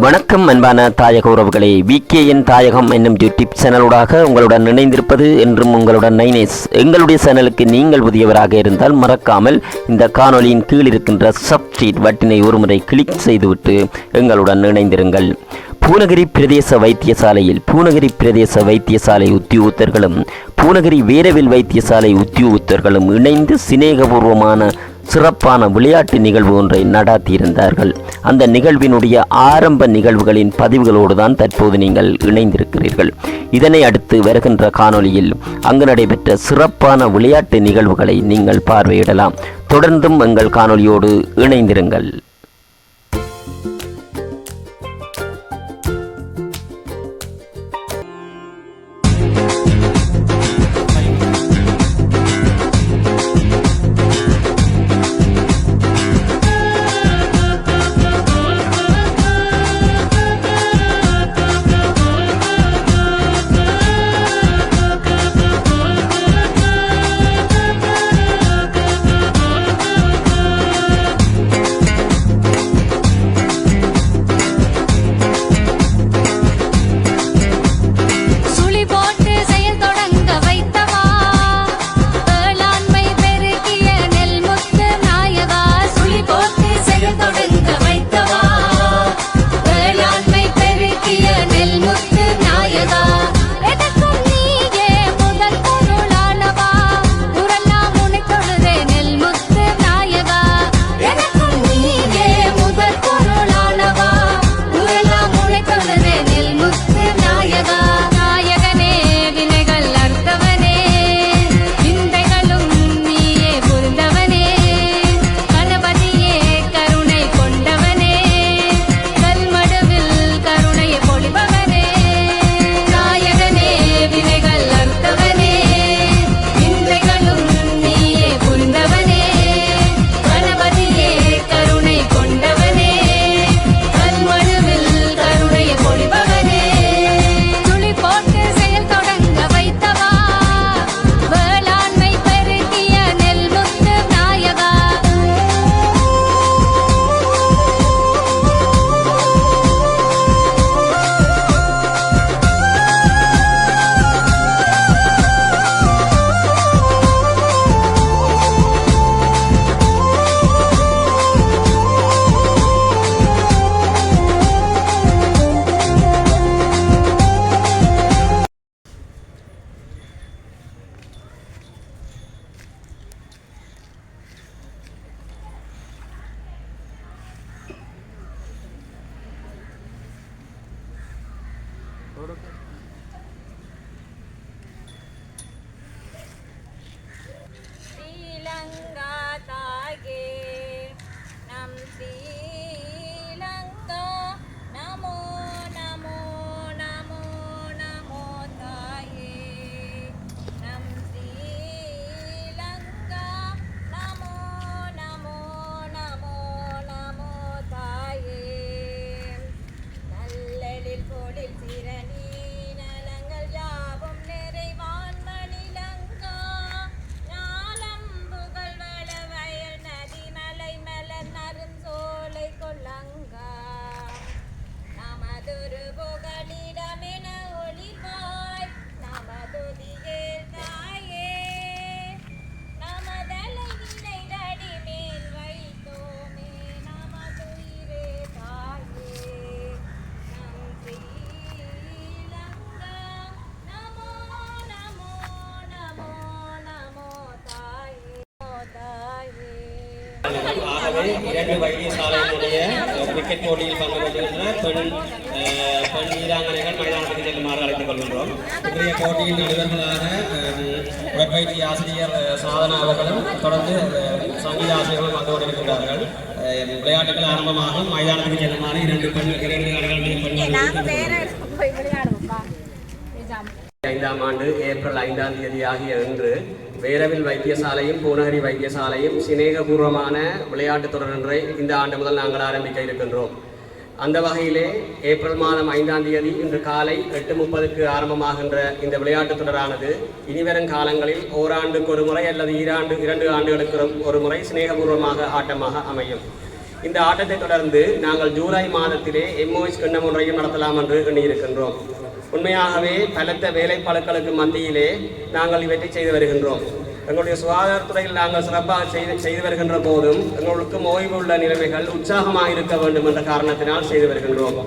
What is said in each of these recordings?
வணக்கம் அன்பான தாயக உறவுகளே விகேஎன் தாயகம் என்னும் யூடியூப் சேனலூடாக உங்களுடன் இணைந்திருப்பது என்றும் உங்களுடன் நைனேஸ். எங்களுடைய சேனலுக்கு நீங்கள் புதியவராக இருந்தால் மறக்காமல் இந்த காணொலியின் கீழ் இருக்கின்ற சப்ஸ்ட்ரீட் வட்டினை ஒருமுறை கிளிக் செய்துவிட்டு எங்களுடன் இணைந்திருங்கள். பூனகிரி பிரதேச வைத்தியசாலையில் பூனகிரி பிரதேச வைத்தியசாலை உத்தியோகத்தர்களும் பூனகிரி வீரவில் வைத்தியசாலை உத்தியோகத்தர்களும் இணைந்து சிநேகபூர்வமான சிறப்பான விளையாட்டு நிகழ்வு ஒன்றை நடாத்தியிருந்தார்கள். அந்த நிகழ்வினுடைய ஆரம்ப நிகழ்வுகளின் பதிவுகளோடு தான் தற்போது நீங்கள் இணைந்திருக்கிறீர்கள். இதனை அடுத்து வருகின்ற காணொளியில் அங்கு நடைபெற்ற சிறப்பான விளையாட்டு நிகழ்வுகளை நீங்கள் பார்வையிடலாம். தொடர்ந்தும் எங்கள் காணொளியோடு இணைந்திருங்கள். இரண்டு வைத்தியசாலையினுடைய கிரிக்கெட் போட்டியில் பங்கு பெற்றிருந்த பெண் பெண் வீராங்கனைகள் மைதானத்துக்கு செல்லுமாறு அழைத்துக் கொள்கின்றோம். இன்றைய போட்டியின் நடுவர்களாக உடற்பயிற்சி ஆசிரியர் சாதனா அவர்களும் தொடர்ந்து சங்கீத ஆசிரியர்களும் வந்து கொண்டிருக்கின்றார்கள். அஹ், விளையாட்டுகள் ஆரம்பமாகும். மைதானத்துக்கு செல்லுமாறு இரண்டு பெண் இரண்டு பெண்கள் ஐந்தாம் ஆண்டு ஏப்ரல் ஐந்தாம் தேதி ஆகிய இன்று வேரவில் வைத்தியசாலையும் பூனகிரி வைத்தியசாலையும் சிநேகபூர்வமான விளையாட்டுத் தொடரன்றை இந்த ஆண்டு முதல் நாங்கள் ஆரம்பிக்க இருக்கின்றோம். அந்த வகையிலே ஏப்ரல் மாதம் ஐந்தாம் தேதி இன்று காலை எட்டு முப்பதுக்கு ஆரம்பமாகின்ற இந்த விளையாட்டுத் தொடரானது இனிவரும் காலங்களில் ஓராண்டுக்கு ஒரு முறை அல்லது ஈராண்டு இரண்டு ஆண்டுகளுக்கு ஒரு- ஒரு முறை சிநேகபூர்வமாக ஆட்டமாக அமையும். இந்த ஆட்டத்தை தொடர்ந்து நாங்கள் ஜூலை மாதத்திலே எம்ஓஎஸ் கிண்ணம் ஒன்றையும் நடத்தலாம் என்று எண்ணியிருக்கின்றோம். உண்மையாகவே பலத்த வேலைப்பாளர்களுக்கு மத்தியிலே நாங்கள் இவற்றை செய்து வருகின்றோம். எங்களுடைய சுகாதாரத்துறையில் நாங்கள் சிறப்பாக செய்து செய்து வருகின்ற போதும் எங்களுக்கு ஓய்வு உள்ள நிலைமைகள் உற்சாகமாக இருக்க வேண்டும் என்ற காரணத்தினால் செய்து வருகின்றோம்.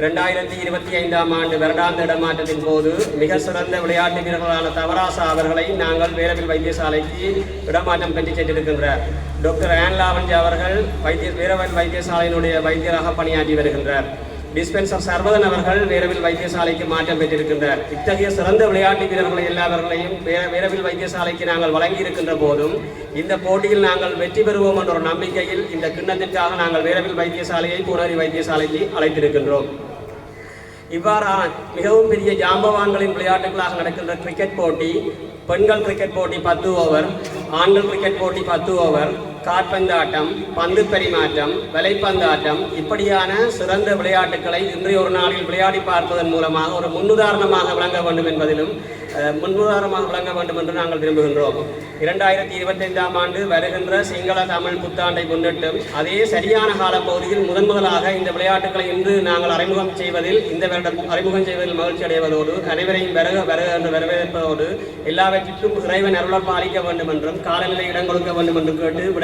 இரண்டாயிரத்தி இருபத்தி ஐந்தாம் ஆண்டு வருடாந்த இடமாற்றத்தின் போது மிக சிறந்த விளையாட்டு வீரர்களான தவராசா அவர்களை நாங்கள் வேரவில் வைத்தியசாலைக்கு இடமாற்றம் பெற்று சென்றிருக்கின்றார் டாக்டர் ஆன் லாவஞ்சி அவர்கள் வைத்திய வீரவன் வைத்தியசாலையினுடைய வைத்தியராக பணியாற்றி வருகின்றார். டிஸ்பென்சர் சர்வதன் அவர்கள் வீரவில் வைத்தியசாலைக்கு மாற்றம் பெற்றிருக்கின்றார். இத்தகைய சிறந்த விளையாட்டு வீரர்களை எல்லாவர்களையும் வேரவில் வீரவில் வைத்தியசாலைக்கு நாங்கள் வழங்கி இருக்கின்ற போதும் இந்த போட்டியில் நாங்கள் வெற்றி பெறுவோம் என்ற ஒரு நம்பிக்கையில் இந்த கிண்ணத்திற்காக நாங்கள் வீரவில் வைத்தியசாலையை பூனரி வைத்தியசாலைக்கு அழைத்திருக்கின்றோம். இவ்வாறான மிகவும் பெரிய ஜாம்பவான்களின் விளையாட்டுகளாக நடக்கின்ற கிரிக்கெட் போட்டி பெண்கள் கிரிக்கெட் போட்டி பத்து ஓவர் ஆண்கள் கிரிக்கெட் போட்டி பத்து ஓவர் காற்பந்தாட்டம் பந்து பரிமாற்றம் விலைப்பந்தாட்டம் இப்படியான சிறந்த விளையாட்டுகளை இன்றைய ஒரு நாளில் விளையாடி பார்ப்பதன் மூலமாக ஒரு முன்னுதாரணமாக விளங்க வேண்டும் என்பதிலும் முன்னுதாரணமாக விளங்க வேண்டும் என்று நாங்கள் விரும்புகின்றோம். இரண்டாயிரத்தி இருபத்தைந்தாம் ஆண்டு வருகின்ற சிங்கள தமிழ் புத்தாண்டை முன்னிட்டும் அதே சரியான காலப்பகுதியில் முதன் முதலாக இந்த விளையாட்டுகளை இன்று நாங்கள் அறிமுகம் செய்வதில் இந்த வருடம் அறிமுகம் செய்வதில் மகிழ்ச்சி அடைவதோடு அனைவரையும் வருக வருக என்று வரவேற்பதோடு எல்லாவற்றிற்கும் இறைவன் அருளப்பாளிக்க வேண்டும் என்றும் காலநிலை இடம் கொடுக்க வேண்டும் என்று கேட்டு